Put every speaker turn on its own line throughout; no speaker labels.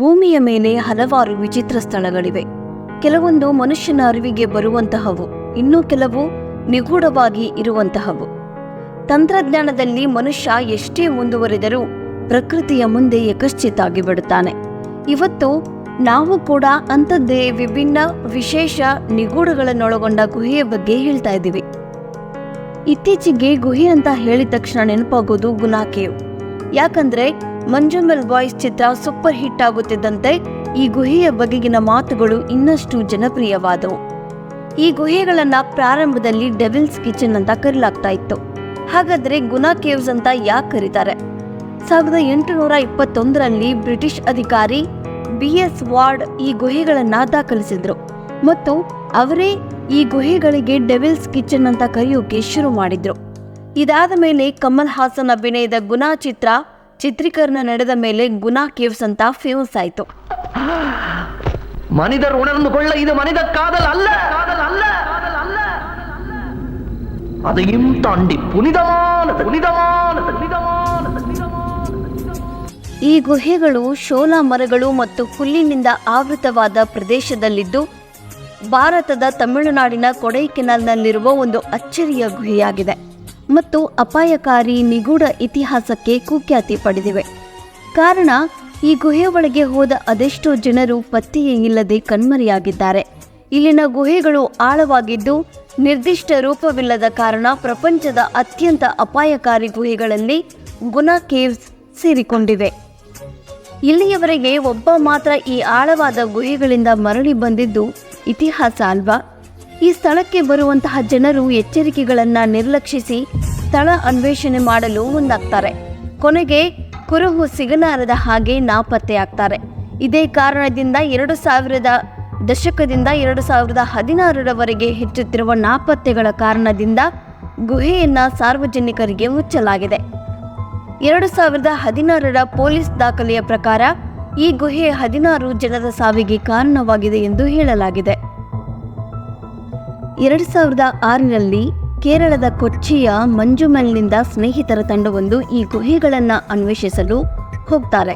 ಭೂಮಿಯ ಮೇಲೆ ಹಲವಾರು ವಿಚಿತ್ರ ಸ್ಥಳಗಳಿವೆ. ಕೆಲವೊಂದು ಮನುಷ್ಯನ ಅರಿವಿಗೆ ಬರುವಂತಹವು, ಇನ್ನು ಕೆಲವು ನಿಗೂಢವಾಗಿ ಇರುವಂತಹವು. ತಂತ್ರಜ್ಞಾನದಲ್ಲಿ ಮನುಷ್ಯ ಎಷ್ಟೇ ಮುಂದುವರಿದರೂ ಪ್ರಕೃತಿಯ ಮುಂದೆ ಯಕಶ್ಚಿತ್ತಾಗಿ ಬಿಡುತ್ತಾನೆ. ಇವತ್ತು ನಾವು ಕೂಡ ಅಂಥದ್ದೇ ವಿಭಿನ್ನ ವಿಶೇಷ ನಿಗೂಢಗಳನ್ನೊಳಗೊಂಡ ಗುಹೆಯ ಬಗ್ಗೆ ಹೇಳ್ತಾ ಇದ್ದೀವಿ. ಇತ್ತೀಚೆಗೆ ಗುಹೆ ಅಂತ ಹೇಳಿದ ತಕ್ಷಣ ನೆನಪಾಗೋದು ಗುನಾಕೆಯು ಯಾಕಂದ್ರೆ ಮಂಜುಮಲ್ ಬಾಯ್ಸ್ ಚಿತ್ರ ಸೂಪರ್ ಹಿಟ್ ಆಗುತ್ತಿದ್ದಂತೆ ಈ ಗುಹೆಯ ಬಗೆಗಿನ ಮಾತುಗಳು ಇನ್ನಷ್ಟು ಜನಪ್ರಿಯವಾದವು. ಈ ಗುಹೆಗಳನ್ನ ಪ್ರಾರಂಭದಲ್ಲಿ ಡೆವಿಲ್ಸ್ ಕಿಚನ್ ಅಂತ ಕರೆಯಲಾಗ್ತಾ ಇತ್ತು. ಹಾಗಾದ್ರೆ ಗುನಾ ಕೇವ್ಸ್ ಅಂತ ಯಾಕೆ ಕರೀತಾರೆ? ಸಾವಿರದ ಎಂಟುನೂರ ಇಪ್ಪತ್ತೊಂದರಲ್ಲಿ ಬ್ರಿಟಿಷ್ ಅಧಿಕಾರಿ ಬಿ ಎಸ್ ವಾರ್ಡ್ ಈ ಗುಹೆಗಳನ್ನ ದಾಖಲಿಸಿದ್ರು ಮತ್ತು ಅವರೇ ಈ ಗುಹೆಗಳಿಗೆ ಡೆವಿಲ್ಸ್ ಕಿಚನ್ ಅಂತ ಕರೆಯೋಕೆ ಶುರು ಮಾಡಿದ್ರು. ಇದಾದ ಮೇಲೆ ಕಮಲ್ ಹಾಸನ್ ಅಭಿನಯದ ಗುನಾ ಚಿತ್ರ ಚಿತ್ರೀಕರಣ ನಡೆದ ಮೇಲೆ ಗುನಾ ಕೇವ್ಸ್ ಅಂತ ಫೇಮಸ್ ಆಯಿತು
மனிதர் உணர்ந்து கொள்ள இது மனித காதல் அல்ல காதல் அல்ல அதையும் தாண்டி புனிதமானது புனிதமானது புனிதமானது
ಈ ಗುಹೆಗಳು ಶೋಲಾ ಮರಗಳು ಮತ್ತು ಹುಲ್ಲಿನಿಂದ ಆವೃತವಾದ ಪ್ರದೇಶದಲ್ಲಿದ್ದು ಭಾರತದ ತಮಿಳುನಾಡಿನ ಕೊಡೈಕೆನಾಲ್ನಲ್ಲಿರುವ ಒಂದು ಅಚ್ಚರಿಯ ಗುಹೆಯಾಗಿದೆ ಮತ್ತು ಅಪಾಯಕಾರಿ ನಿಗೂಢ ಇತಿಹಾಸಕ್ಕೆ ಕುಖ್ಯಾತಿ ಪಡೆದಿವೆ. ಕಾರಣ, ಈ ಗುಹೆ ಒಳಗೆ ಹೋದ ಅದೆಷ್ಟೋ ಜನರು ಪತ್ತೆಯೇ ಇಲ್ಲದೆ ಕಣ್ಮರೆಯಾಗಿದ್ದಾರೆ. ಇಲ್ಲಿನ ಗುಹೆಗಳು ಆಳವಾಗಿದ್ದು, ನಿರ್ದಿಷ್ಟ ರೂಪವಿಲ್ಲದ ಕಾರಣ ಪ್ರಪಂಚದ ಅತ್ಯಂತ ಅಪಾಯಕಾರಿ ಗುಹೆಗಳಲ್ಲಿ ಗುನಾ ಕೇವ್ಸ್ ಸೇರಿಕೊಂಡಿವೆ. ಇಲ್ಲಿಯವರೆಗೆ ಒಬ್ಬ ಮಾತ್ರ ಈ ಆಳವಾದ ಗುಹೆಗಳಿಂದ ಮರಳಿ ಬಂದಿದ್ದು ಇತಿಹಾಸ ಅಲ್ವಾ? ಈ ಸ್ಥಳಕ್ಕೆ ಬರುವಂತಹ ಜನರು ಎಚ್ಚರಿಕೆಗಳನ್ನು ನಿರ್ಲಕ್ಷಿಸಿ ಸ್ಥಳ ಅನ್ವೇಷಣೆ ಮಾಡಲು ಮುಂದಾಗ್ತಾರೆ. ಕೊನೆಗೆ ಕುರುಹು ಸಿಗಲಾರದ ಹಾಗೆ ನಾಪತ್ತೆಯಾಗ್ತಾರೆ ಇದೇ ಕಾರಣದಿಂದ ಎರಡು ಸಾವಿರದ ದಶಕದಿಂದ ಎರಡು ಸಾವಿರದ ಹದಿನಾರರವರೆಗೆ ಹೆಚ್ಚುತ್ತಿರುವ ನಾಪತ್ತೆಗಳ ಕಾರಣದಿಂದ ಗುಹೆಯನ್ನ ಸಾರ್ವಜನಿಕರಿಗೆ ಮುಚ್ಚಲಾಗಿದೆ. ಎರಡು ಸಾವಿರದ ಹದಿನಾರರ ಪೊಲೀಸ್ ದಾಖಲೆಯ ಪ್ರಕಾರ ಈ ಗುಹೆ ಹದಿನಾರು ಜನರ ಸಾವಿಗೆ ಕಾರಣವಾಗಿದೆ ಎಂದು ಹೇಳಲಾಗಿದೆ. ಎರಡು ಸಾವಿರದ ಆರರಲ್ಲಿ ಕೇರಳದ ಕೊಚ್ಚಿಯ ಮಂಜುಮಲ್ನಿಂದ ಸ್ನೇಹಿತರ ತಂಡವೊಂದು ಈ ಗುಹೆಗಳನ್ನು ಅನ್ವೇಷಿಸಲು ಹೋಗ್ತಾರೆ.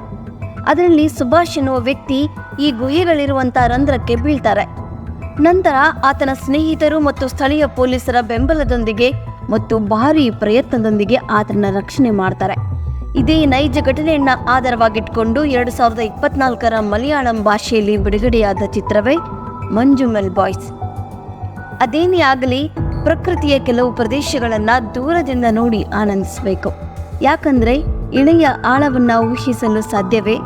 ಅದರಲ್ಲಿ ಸುಭಾಷ್ ಎನ್ನುವ ವ್ಯಕ್ತಿ ಈ ಗುಹೆಗಳಿರುವಂಥ ರಂಧ್ರಕ್ಕೆ ಬೀಳ್ತಾರೆ. ನಂತರ ಆತನ ಸ್ನೇಹಿತರು ಮತ್ತು ಸ್ಥಳೀಯ ಪೊಲೀಸರ ಬೆಂಬಲದೊಂದಿಗೆ ಮತ್ತು ಭಾರೀ ಪ್ರಯತ್ನದೊಂದಿಗೆ ಆತನ ರಕ್ಷಣೆ ಮಾಡ್ತಾರೆ. ಇದೇ ನೈಜ ಘಟನೆಯನ್ನ ಆಧಾರವಾಗಿಟ್ಕೊಂಡು ಎರಡು ಸಾವಿರದ ಇಪ್ಪತ್ನಾಲ್ಕರ ಮಲಯಾಳಂ ಭಾಷೆಯಲ್ಲಿ ಬಿಡುಗಡೆಯಾದ ಚಿತ್ರವೇ ಮಂಜುಮೆಲ್ ಬಾಯ್ಸ್. ಅದೇನೇ ಆಗಲಿ, ಪ್ರಕೃತಿಯ ಕೆಲವು ಪ್ರದೇಶಗಳನ್ನ ದೂರದಿಂದ ನೋಡಿ ಆನಂದಿಸಬೇಕು. ಯಾಕಂದ್ರೆ ಇಳೆಯ ಆಳವನ್ನ ಊಹಿಸಲು ಸಾಧ್ಯವೇ?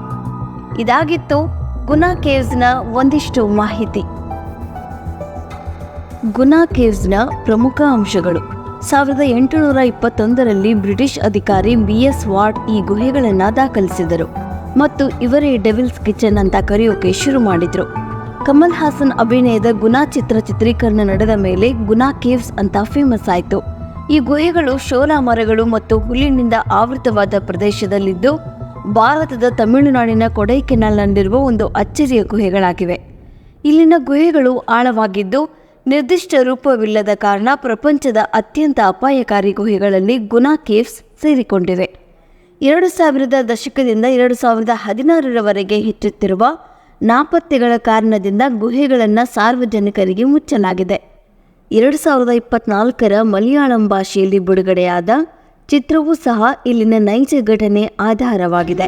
ಇದಾಗಿತ್ತು ಗುನಾ ಕೇವ್ಸ್ನ ಒಂದಿಷ್ಟು ಮಾಹಿತಿ. ಗುನಾ ಕೇವ್ಸ್ನ ಪ್ರಮುಖ ಅಂಶಗಳು. ಸಾವಿರದ ಎಂಟುನೂರ ಇಪ್ಪತ್ತೊಂದರಲ್ಲಿ ಬ್ರಿಟಿಷ್ ಅಧಿಕಾರಿ ಬಿ ಎಸ್ ವಾರ್ಡ್ ಈ ಗುಹೆಗಳನ್ನು ದಾಖಲಿಸಿದರು. ಮತ್ತು ಇವರೇ ಡೆವಿಲ್ಸ್ ಕಿಚನ್ ಅಂತ ಕರೆಯೋಕೆ ಶುರು ಮಾಡಿದ್ರು. ಕಮಲ್ ಹಾಸನ್ ಅಭಿನಯದ ಗುನಾ ಚಿತ್ರ ಚಿತ್ರೀಕರಣ ನಡೆದ ಮೇಲೆ ಗುನಾ ಕೇವ್ಸ್ ಅಂತ ಫೇಮಸ್ ಆಯಿತು. ಈ ಗುಹೆಗಳು ಶೋಲಾ ಮರಗಳು ಮತ್ತು ಹುಲ್ಲಿನಿಂದ ಆವೃತವಾದ ಪ್ರದೇಶದಲ್ಲಿದ್ದು, ಭಾರತದ ತಮಿಳುನಾಡಿನ ಕೊಡೈಕೆನಾಲ್ನಲ್ಲಿರುವ ಒಂದು ಅಚ್ಚರಿಯ ಗುಹೆಗಳಾಗಿವೆ. ಇಲ್ಲಿನ ಗುಹೆಗಳು ಆಳವಾಗಿದ್ದು, ನಿರ್ದಿಷ್ಟ ರೂಪವಿಲ್ಲದ ಕಾರಣ ಪ್ರಪಂಚದ ಅತ್ಯಂತ ಅಪಾಯಕಾರಿ ಗುಹೆಗಳಲ್ಲಿ ಗುನಾ ಕೇವ್ಸ್ ಸೇರಿಕೊಂಡಿವೆ. ಎರಡು ಸಾವಿರದ ದಶಕದಿಂದ ಎರಡು ಸಾವಿರದ ಹದಿನಾರರವರೆಗೆ ಹೆಚ್ಚುತ್ತಿರುವ ನಾಪತ್ತೆಗಳ ಕಾರಣದಿಂದ ಗುಹೆಗಳನ್ನು ಸಾರ್ವಜನಿಕರಿಗೆ ಮುಚ್ಚಲಾಗಿದೆ. ಎರಡು ಸಾವಿರದ ಇಪ್ಪತ್ನಾಲ್ಕರ ಮಲಯಾಳಂ ಭಾಷೆಯಲ್ಲಿ ಬಿಡುಗಡೆಯಾದ ಚಿತ್ರವೂ ಸಹ ಇಲ್ಲಿನ ನೈಜ ಘಟನೆ ಆಧಾರವಾಗಿದೆ.